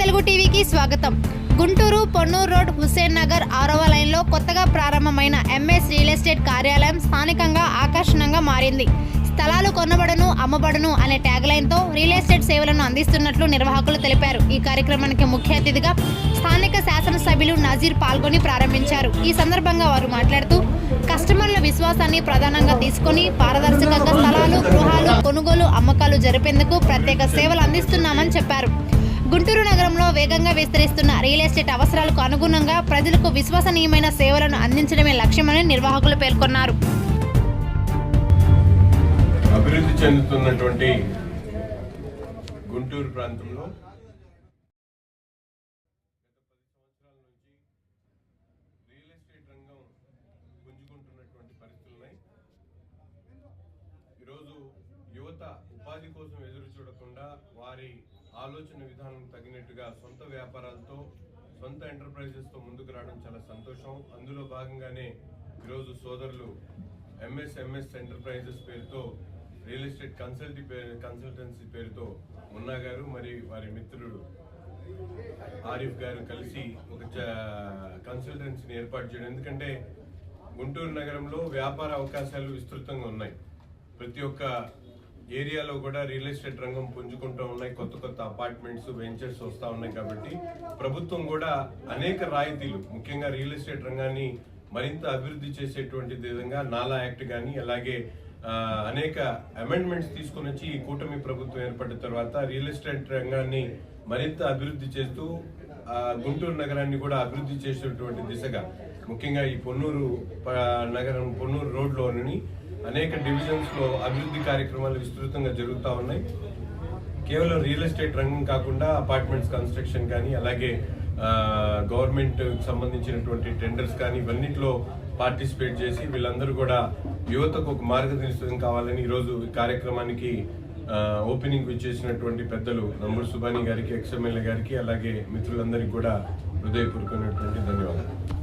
తెలుగు టీవీకి స్వాగతం. గుంటూరు పొన్నూరు రోడ్ హుస్సేన్ నగర్ ఆరవ లైన్లో కొత్తగా ప్రారంభమైన ఎంఎస్ రియల్ ఎస్టేట్ కార్యాలయం స్థానికంగా ఆకర్షణంగా మారింది. స్థలాలు కొనబడును అమ్మబడును అనే ట్యాగ్ లైన్తో రియల్ ఎస్టేట్ సేవలను అందిస్తున్నట్లు నిర్వాహకులు తెలిపారు. ఈ కార్యక్రమానికి ముఖ్య అతిథిగా స్థానిక శాసనసభ్యులు నజీర్ పాల్గొని ప్రారంభించారు. ఈ సందర్భంగా వారు మాట్లాడుతూ కస్టమర్ల విశ్వాసాన్ని ప్రధానంగా తీసుకొని పారదర్శకంగా స్థలాలు గృహాలు కొనుగోలు అమ్మకాలు జరిపేందుకు ప్రత్యేక సేవలు అందిస్తున్నామని చెప్పారు. వేగంగా విస్తరిస్తున్న రియల్ ఎస్టేట్ అవసరాలకు అనుగుణంగా ప్రజలకు విశ్వసనీయమైన సేవలను అందించడమే లక్ష్యమని నిర్వాహకులు పేర్కొన్నారు. అభివృద్ధి చెందుతున్నటువంటి గుంటూరు ప్రాంతంలో ఈరోజు యువత ఉపాధి కోసం ఎదురు చూడకుండా వారి ఆలోచన విధానం తగినట్టుగా సొంత వ్యాపారాలతో సొంత ఎంటర్ప్రైజెస్తో ముందుకు రావడం చాలా సంతోషం. అందులో భాగంగానే ఈరోజు సోదరులు M S M S enterprises పేరుతో రియల్ ఎస్టేట్ కన్సల్టీ పేరు కన్సల్టెన్సీ పేరుతో మున్నా గారు మరి వారి మిత్రుడు ఆరిఫ్ గారు కలిసి ఒక కన్సల్టెన్సీని ఏర్పాటు చేయడం. ఎందుకంటే గుంటూరు నగరంలో వ్యాపార అవకాశాలు విస్తృతంగా ఉన్నాయి. ప్రతి ఒక్క ఏరియాలో కూడా రియల్ ఎస్టేట్ రంగం పుంజుకుంటూ ఉన్నాయి. కొత్త కొత్త అపార్ట్మెంట్స్ వెంచర్స్ వస్తూ ఉన్నాయి కాబట్టి ప్రభుత్వం కూడా అనేక రాయితీలు ముఖ్యంగా రియల్ ఎస్టేట్ రంగాన్ని మరింత అభివృద్ధి చేసేటువంటి విధంగా నాలా యాక్ట్ కానీ అలాగే అనేక అమెండ్మెంట్స్ తీసుకొని వచ్చి ఈ కూటమి ప్రభుత్వం ఏర్పడిన తర్వాత రియల్ ఎస్టేట్ రంగాన్ని మరింత అభివృద్ధి చేస్తూ గుంటూరు నగరాన్ని కూడా అభివృద్ధి చేసేటువంటి దిశగా ముఖ్యంగా ఈ పొన్నూరు ప- నగరం పొన్నూరు రోడ్లోని అనేక డివిజన్స్లో అభివృద్ధి కార్యక్రమాలు విస్తృతంగా జరుగుతూ ఉన్నాయి. కేవలం రియల్ ఎస్టేట్ రంగం కాకుండా అపార్ట్మెంట్స్ కన్స్ట్రక్షన్ కానీ అలాగే గవర్నమెంట్ సంబంధించినటువంటి టెండర్స్ కానీ ఇవన్నిట్లో పార్టిసిపేట్ చేసి వీళ్ళందరూ కూడా యువతకు ఒక మార్గదర్శనం కావాలని ఈరోజు ఈ కార్యక్రమానికి ఓపెనింగ్ ఇచ్చేసినటువంటి పెద్దలు నమ్ముడు సుబాని గారికి ఎక్స్ఎమ్మెల్యే గారికి అలాగే మిత్రులందరికీ కూడా హృదయపూర్వకమైనటువంటి ధన్యవాదాలు.